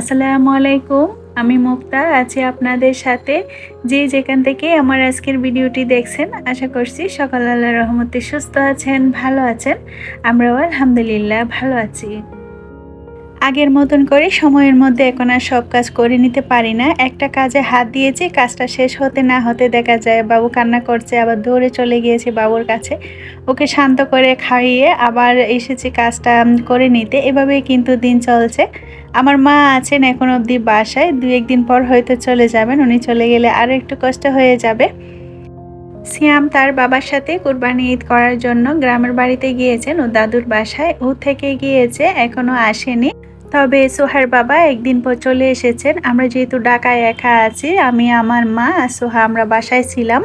আসসালামু আলাইকুম, আমি মুক্তা, আছি আপনাদের সাথে। যে যেখান থেকে আমার আজকের ভিডিওটি দেখছেন, আশা করছি সকাল আল্লাহ রহমতে সুস্থ আছেন, ভালো আছেন। আমরাও আলহামদুলিল্লাহ ভালো আছি। আগের মতন করে সময়ের মধ্যে এখন আর সব কাজ করে নিতে পারি না। একটা কাজে হাত দিয়েছি, কাজটা শেষ হতে না হতে দেখা যায়, বাবু কান্না করছে, আবার দৌড়ে চলে গিয়েছি বাবুর কাছে। ওকে শান্ত করে খাইয়ে আবার এসেছি কাজটা করে নিতে। এভাবেই কিন্তু দিন চলছে। আমার মা আছেন এখন অবধি বাসায়। দু একদিন পর হয়তো চলে যাবেন, উনি চলে গেলে আরও একটু কষ্ট হয়ে যাবে। সিয়াম তার বাবার সাথে কোরবানি ঈদ করার জন্য গ্রামের বাড়িতে গিয়েছেন। ও দাদুর বাসায় ও থেকে গিয়েছে, এখনও আসেনি। তবে সোহার বাবা একদিন পর চলে এসেছেন। আমরা যেহেতু ঢাকায় একা আছি, আমি, আমার মা আর সোহা আমরা বাসায় ছিলাম।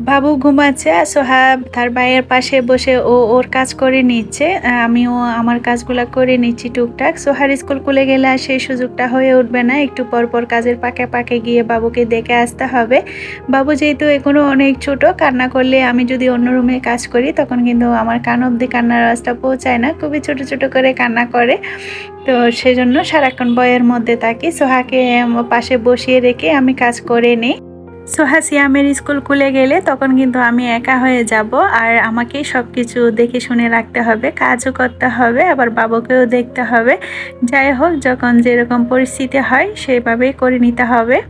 বাবু ঘুমাচ্ছে, সোহাব তার ভাইয়ের পাশে বসে ও ওর কাজ করে নিচ্ছে, আমিও আমার কাজগুলো করে নিচ্ছি টুকটাক। সোহার স্কুল খুলে গেলে আর সেই সুযোগটা হয়ে উঠবে না, একটু পর পর কাজের পাকে পাকে গিয়ে বাবুকে দেখে আসতে হবে। বাবু যেহেতু এখনও অনেক ছোট, কান্না করলে আমি যদি অন্য রুমে কাজ করি, তখন কিন্তু আমার কান অব্দি কান্নার আওয়াজটা পৌঁছায় না, খুবই ছোট ছোট করে কান্না করে। তো সেজন্য সারাক্ষণ বয়ের মধ্যে থাকি, সোহাকে পাশে বসিয়ে রেখে আমি কাজ করে নিই। সোহা সিয়ামের স্কুল খুলে গেলে তখন কিন্তু আমি একা হয়ে যাব আর আমাকে সব কিছু দেখে শুনে রাখতে হবে, কাজও করতে হবে, আবার বাবুকেও দেখতে হবে। যাই হোক, যখন যেরকম পরিস্থিতি হয় সেভাবেই করে নিতে হবে।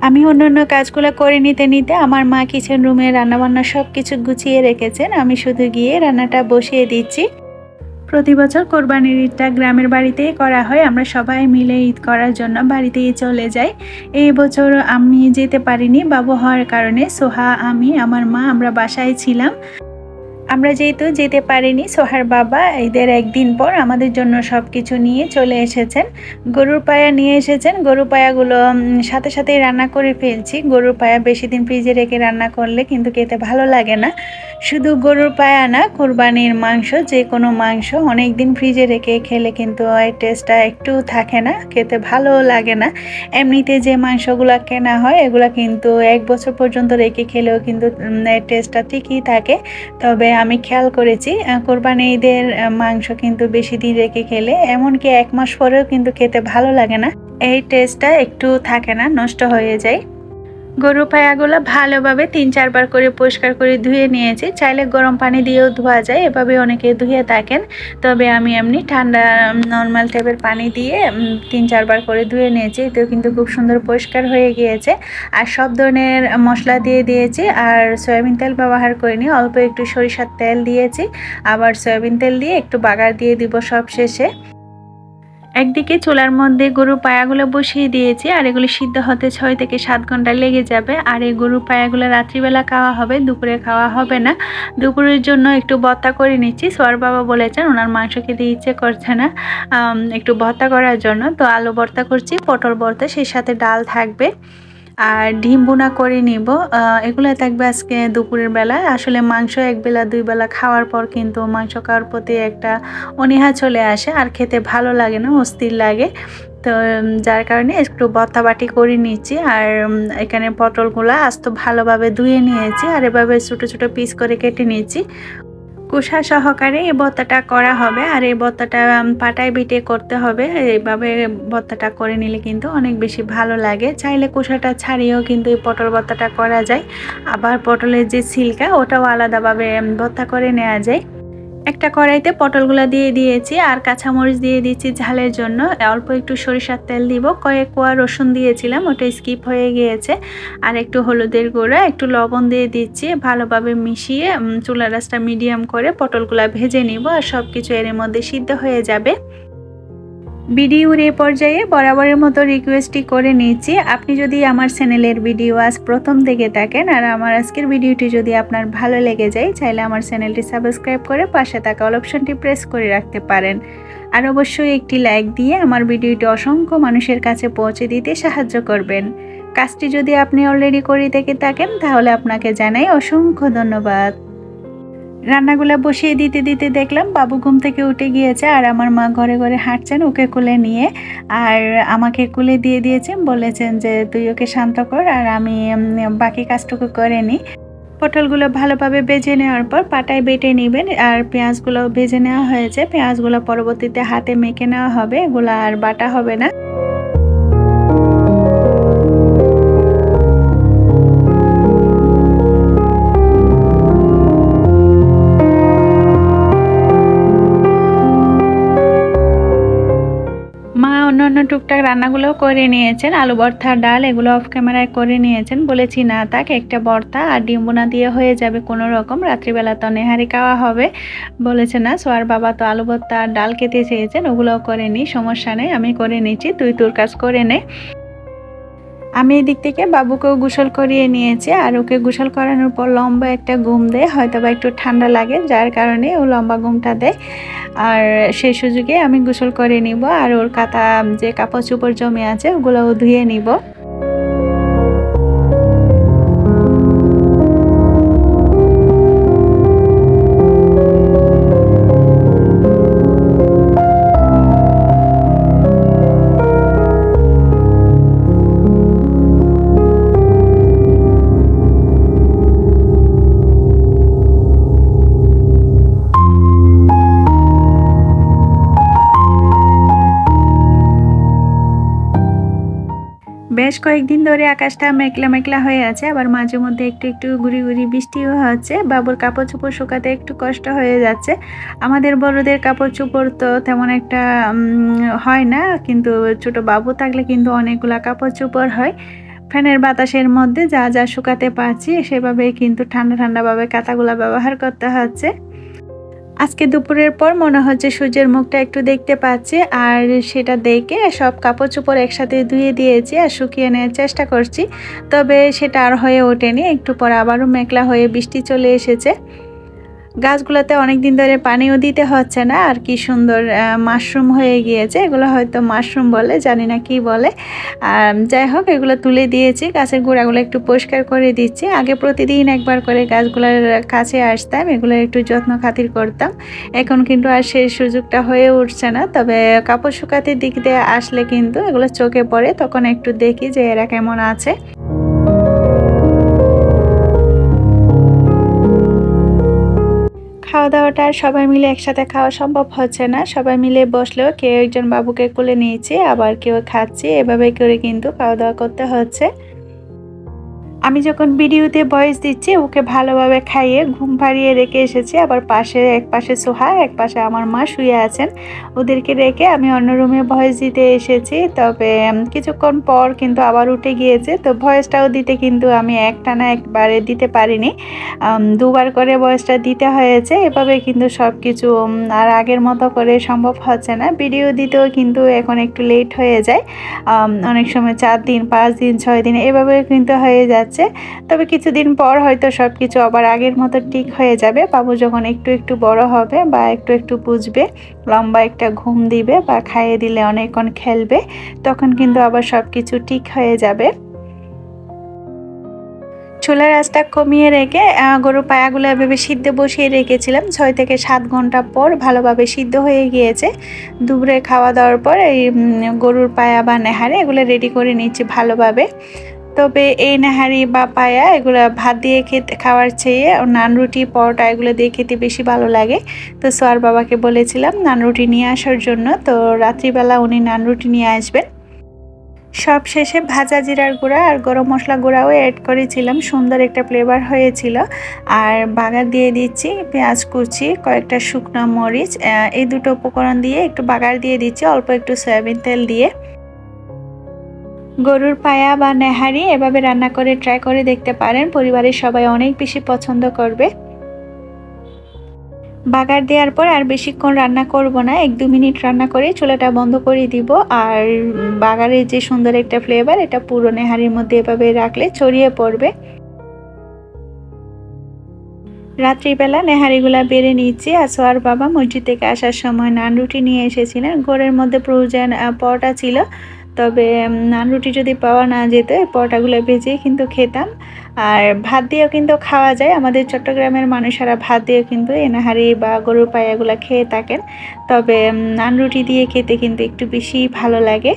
আমি অন্য অন্য কাজগুলো করে নিতে নিতে আমার মা কিচেন রুমে রান্নাবান্না সব কিছু গুছিয়ে রেখেছেন। আমি শুধু গিয়ে রান্নাটা বসিয়ে দিচ্ছি। প্রতি বছর কোরবানির ঈদটা গ্রামের বাড়িতেই করা হয়। আমরা সবাই মিলে ঈদ করার জন্য বাড়িতেই চলে যাই। এই বছর আমি যেতে পারিনি, বাবু হওয়ার কারণে সোহা, আমি, আমার মা, আমরা বাসায় ছিলাম। আমরা যেহেতু যেতে পারিনি সোহার বাবা ঈদের একদিন পর আমাদের জন্য সব কিছু নিয়ে চলে এসেছেন। গরুর পায়া নিয়ে এসেছেন। গরুর পায়াগুলো সাথে সাথেই রান্না করে ফেলছি। গরুর পায়া বেশি দিন ফ্রিজে রেখে রান্না করলে কিন্তু খেতে ভালো লাগে না। শুধু গরুর পায়া না, কোরবানির মাংস যে কোনো মাংস অনেক দিন ফ্রিজে রেখে খেলে কিন্তু টেস্টটা একটু থাকে না, খেতে ভালো লাগে না। এমনিতে যে মাংসগুলো কেনা হয়, এগুলো কিন্তু এক বছর পর্যন্ত রেখে খেলেও কিন্তু টেস্টটা ঠিকই থাকে। তবে আমি খেয়াল করেছি কোরবানি ঈদের মাংস কিন্তু বেশি দিন রেখে খেলে, এমনকি এক মাস পরেও কিন্তু খেতে ভালো লাগে না। এই টেস্টটা একটু থাকে না, নষ্ট হয়ে যায়। গরু পায়াগুলো ভালোভাবে তিন চারবার করে পরিষ্কার করে ধুয়ে নিয়েছি। চাইলে গরম পানি দিয়েও ধোয়া যায়, এভাবে অনেকে ধুয়ে থাকেন। তবে আমি এমনি ঠান্ডা নর্মাল টাইপের পানি দিয়ে তিন চারবার করে ধুয়ে নিয়েছি। এতেও কিন্তু খুব সুন্দর পরিষ্কার হয়ে গিয়েছে। আর সব ধরনের মশলা দিয়ে দিয়েছি, আর সয়াবিন তেল ব্যবহার করিনি। অল্প একটু সরিষার তেল দিয়েছি। আবার সয়াবিন তেল দিয়ে একটু বাগার দিয়ে দিব সব শেষে। একদিকে চোলার মধ্যে গরুর পায়াগুলো বসিয়ে দিয়েছি, আর এগুলো সিদ্ধ হতে ছয় থেকে সাত ঘণ্টা লেগে যাবে। আর এই গরুর পায়াগুলো রাত্রিবেলা খাওয়া হবে, দুপুরে খাওয়া হবে না। দুপুরের জন্য একটু বত্তা করে নিচ্ছি। সোয়ার বাবা বলেছেন ওনার মাংস খেতে ইচ্ছে করছে না একটু ভর্তা করার জন্য। তো আলু বর্তা করছি, পটল বর্তা, সেই সাথে ডাল থাকবে। আর ডিম বোনা করে নিব। এগুলো থাকবে আজকে দুপুরের বেলায় আসলে মাংস এক বেলা, দুই বেলা খাওয়ার পর কিন্তু মাংস খাওয়ার প্রতি একটা অনীহা চলে আসে আর খেতে ভালো লাগে না, অস্থির লাগে। তো যার কারণে একটু বাটি করে নিচ্ছি আর এখানে পটলগুলো আস্ত ভালোভাবে ধুয়ে নিয়েছি আর এভাবে ছোটো ছোটো পিস করে কেটে নিয়েছি কুষা সহকারে এই ভর্তাটা করা হবে। আর এই ভর্তাটা পাটায় বিটে করতে হবে। এইভাবে ভর্তাটা করে নিলে কিন্তু অনেক বেশি ভালো লাগে। চাইলে কুষাটা ছাড়িয়েও কিন্তু এই পটল ভর্তাটা করা যায়। আবার পটলের যে সিল্কা, ওটাও আলাদাভাবে ভর্তা করে নেওয়া যায়। একটা কড়াইতে পটলগুলো দিয়ে দিয়েছি আর কাঁচামরিচ দিয়ে দিয়েছি ঝালের জন্য। অল্প একটু সরিষার তেল দিব। কয়েক কোয়া রসুন দিয়েছিলাম, ওটা স্কিপ হয়ে গিয়েছে। আর একটু হলুদের গুঁড়া, একটু লবণ দিয়ে দিচ্ছি। ভালোভাবে মিশিয়ে চুলা রাসটা মিডিয়াম করে পটলগুলো ভেজে নিব আর সব কিছু এর মধ্যে সিদ্ধ হয়ে যাবে। ভিডিওর এ পর্যায়ে বরাবরের মতো রিকোয়েস্টই করে নিচ্ছি। আপনি যদি আমার চ্যানেলের ভিডিও আজ প্রথম থেকে থাকেন আর আমার আজকের ভিডিওটি যদি আপনার ভালো লেগে যায়, চাইলে আমার চ্যানেলটি সাবস্ক্রাইব করে পাশে থাকা অল অপশনটি প্রেস করে রাখতে পারেন। আর অবশ্যই একটি লাইক দিয়ে আমার ভিডিওটি অসংখ্য মানুষের কাছে পৌঁছে দিতে সাহায্য করবেন। কাজটি যদি আপনি অলরেডি করে থেকে থাকেন, তাহলে আপনাকে জানাই অসংখ্য ধন্যবাদ। রান্নাগুলো বসিয়ে দিতে দিতে দেখলাম বাবু ঘুম থেকে উঠে গিয়েছে আর আমার মা ঘরে ঘরে হাঁটছেন ওকে কোলে নিয়ে। আর আমাকে কুলে দিয়ে দিয়েছেন, বলেছেন যে তুই ওকে শান্ত কর আর আমি বাকি কাজটুকু করে নিই পটলগুলো ভালোভাবে ভেজে নেওয়ার পর পাটায় বেটে নেবেন আর পেঁয়াজগুলো ভেজে নেওয়া হয়েছে। পেঁয়াজগুলো পরবর্তীতে হাতে মেখে নেওয়া হবে, এগুলো আর বাটা হবে না। অন্যান্য টুকটাক রান্নাগুলোও করে নিয়েছেন। আলু ভর্তা, ডাল এগুলো অফ ক্যামেরায় করে নিয়েছেন। বলেছি, না তাক একটা ভর্তা আর ডিম বোনা দিয়ে হয়ে যাবে কোনো রকম। রাত্রিবেলা তো নেহারি খাওয়া হবে। বলেছে, না সোয়ার বাবা তো আলু ভর্তা আর ডাল খেতে চেয়েছেন, ওগুলোও করে নিই সমস্যা নেই, আমি করে নিচ্ছি, তুই তোর কাজ করে নে। আমি এদিক থেকে বাবুকেও গোসল করিয়ে নিয়েছি আর ওকে গোসল করানোর পর লম্বা একটা ঘুম দেয় হয়তো বা একটু ঠান্ডা লাগে, যার কারণে ও লম্বা ঘুমটা দেয়। আর সেই সুযোগে আমি গোসল করে নিব আর ওর কাতা যে কাপড় চোপড় জমে আছে ওগুলোও ধুয়ে নিব। কয়েকদিন ধরে আকাশটা মেঘলা মেঘলা হয়ে আছে, আবার মাঝে মধ্যে একটু একটু গুড়ি গুড়ি বৃষ্টিও হচ্ছে। বাবুর কাপড় চোপড় শুকাতে একটু কষ্ট হয়ে যাচ্ছে। আমাদের বড়দের কাপড় চোপড় তো তেমন একটা হয় না, কিন্তু ছোট বাবু থাকলে কিন্তু অনেকগুলা কাপড় চোপড় হয়। ফ্যানের বাতাসের মধ্যে যা যা শুকাতে পারছি সেভাবে কিন্তু ঠান্ডা ঠান্ডাভাবে কাঁথাগুলো ব্যবহার করতে হচ্ছে। আজকে দুপুরের পর মনে হচ্ছে সূর্যের মুখটা একটু দেখতে পাচ্ছি, আর সেটা দেখে সব কাপড় চোপড় একসাথে ধুয়ে দিয়েছি আর শুকিয়ে নেওয়ার চেষ্টা করছি। তবে সেটা আর হয়ে ওঠেনি, একটু পর আবারও মেঘলা হয়ে বৃষ্টি চলে এসেছে। গাছগুলোতে অনেক দিন ধরে পানিও দিতে হচ্ছে না, আর কি সুন্দর মাশরুম হয়ে গিয়েছে। এগুলো হয়তো মাশরুম বলে, জানি না কি বলে। আর যাই হোক, এগুলো তুলে দিয়েছি, গাছের গোড়াগুলো একটু পরিষ্কার করে দিচ্ছি। আগে প্রতিদিন একবার করে গাছগুলোর কাছে আসতাম, এগুলো একটু যত্ন খাতির করতাম। এখন কিন্তু আর সেই সুযোগটা হয়ে উঠছে না, তবে কাপড় শুকাতে দিক দিয়ে আসলে কিন্তু এগুলো চোখে পড়ে, তখন একটু দেখি যে এরা কেমন আছে। খাওয়া দাওয়াটা আর সবাই মিলে একসাথে খাওয়া সম্ভব হচ্ছে না। সবাই মিলে বসলেও কেউ একজন বাবুকে কোলে নিয়েছে, আবার কেউ খাচ্ছে। এভাবে করে কিন্তু খাওয়া দাওয়া করতে হচ্ছে। আমি যখন ভিডিওতে বয়স দিচ্ছি, ওকে ভালোভাবে খাইয়ে ঘুম পাড়িয়ে রেখে এসেছি। আবার পাশে, এক পাশে সোহা, এক পাশে আমার মা শুয়ে আছেন। ওদেরকে রেখে আমি অন্য রুমে ভয়েস দিতে এসেছি। তবে কিছুক্ষণ পর কিন্তু আবার উঠে গিয়েছে। তো ভয়েসটাও দিতে কিন্তু আমি একটানা একবারে দিতে পারিনি। দুবার করে ভয়েসটা দিতে হয়েছে। এভাবে কিন্তু সব কিছু আর আগের মতো করে সম্ভব হচ্ছে না। ভিডিও দিতেও কিন্তু এখন একটু লেট হয়ে যায়। অনেক সময় চার দিন, পাঁচ দিন, ছয় দিন এভাবে কিন্তু হয়ে যাচ্ছে। যাচ্ছে তবে কিছুদিন পর হয়তো সব কিছু আবার আগের মতো ঠিক হয়ে যাবে। বাবু যখন একটু একটু বড় হবে বা একটু একটু বুঝবে, লম্বা একটা ঘুম দিবে বা খাইয়ে দিলে অনেকক্ষণ খেলবে, তখন কিন্তু আবার সব কিছু ঠিক হয়ে যাবে। চুলার আঁচটা কমিয়ে রেখে গরুর পায়াগুলো এভাবে সিদ্ধ বসিয়ে রেখেছিলাম। ছয় থেকে সাত ঘণ্টা পর ভালোভাবে সিদ্ধ হয়ে গিয়েছে। দুপুরে খাওয়া দাওয়ার পর এই গরুর পায়া বা নেহারে এগুলো রেডি করে নিচ্ছি ভালোভাবে। তবে এই নাহারি বা পায়া এগুলো ভাত দিয়ে খেতে, খাওয়ার চেয়ে নান রুটি, পরোটা এগুলো দিয়ে খেতে বেশি ভালো লাগে। তো সোয়ার বাবাকে বলেছিলাম নান রুটি নিয়ে আসার জন্য। তো রাত্রিবেলা উনি নান রুটি নিয়ে আসবেন। সব শেষে ভাজা জিরার গুঁড়া আর গরম মশলা গুঁড়াও অ্যাড করেছিলাম। সুন্দর একটা ফ্লেভার হয়েছিল। আর বাগার দিয়ে দিচ্ছি পেঁয়াজ কুচি, কয়েকটা শুকনো মরিচ এই দুটো উপকরণ দিয়ে একটু বাগার দিয়ে দিচ্ছি, অল্প একটু সয়াবিন তেল দিয়ে। গরুর পায়া বা নেহারি এভাবে রান্না করে ট্রাই করে দেখতে পারেন। পরিবারের সবাই অনেক বেশি পছন্দ করবে। বাগার দেওয়ার পর আর বেশিক্ষণ রান্না করব না। এক দু মিনিট রান্না করে চুলাটা বন্ধ করে দিব। আর বাগারের যে সুন্দর একটা ফ্লেভার এটা পুরো নেহারির মধ্যে এভাবে রাখলে ছড়িয়ে পড়বে। রাত্রিবেলা নেহারিগুলা বেড়ে নিচ্ছি। আর সোয়ার বাবা মসজিদ থেকে আসার সময় নান রুটি নিয়ে এসেছিলেন। ঘরের মধ্যে প্রয়োজন পরোটা ছিল। তবে নান রুটি যদি পাওয়া না যেত, পরোটাগুলো ভেজেই কিন্তু খেতাম। আর ভাত দিয়েও কিন্তু খাওয়া যায়। আমাদের চট্টগ্রামের মানুষেরা ভাত দিয়েও কিন্তু এনাহারি বা গরুর পায়াগুলো খেয়ে থাকেন। তবে নান রুটি দিয়ে খেতে কিন্তু একটু বেশি ভালো লাগে।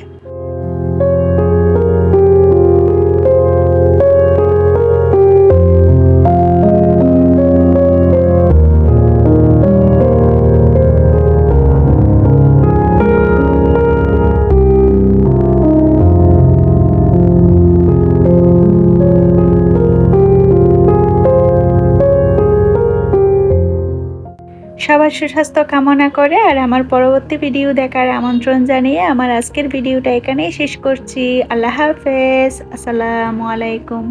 সবার সুস্বাস্থ্য কামনা করে আর আমার পরবর্তী ভিডিও দেখার আমন্ত্রণ জানিয়ে আমার আজকের ভিডিওটা এখানেই শেষ করছি। আল্লাহ হাফেজ। আসসালামু আলাইকুম।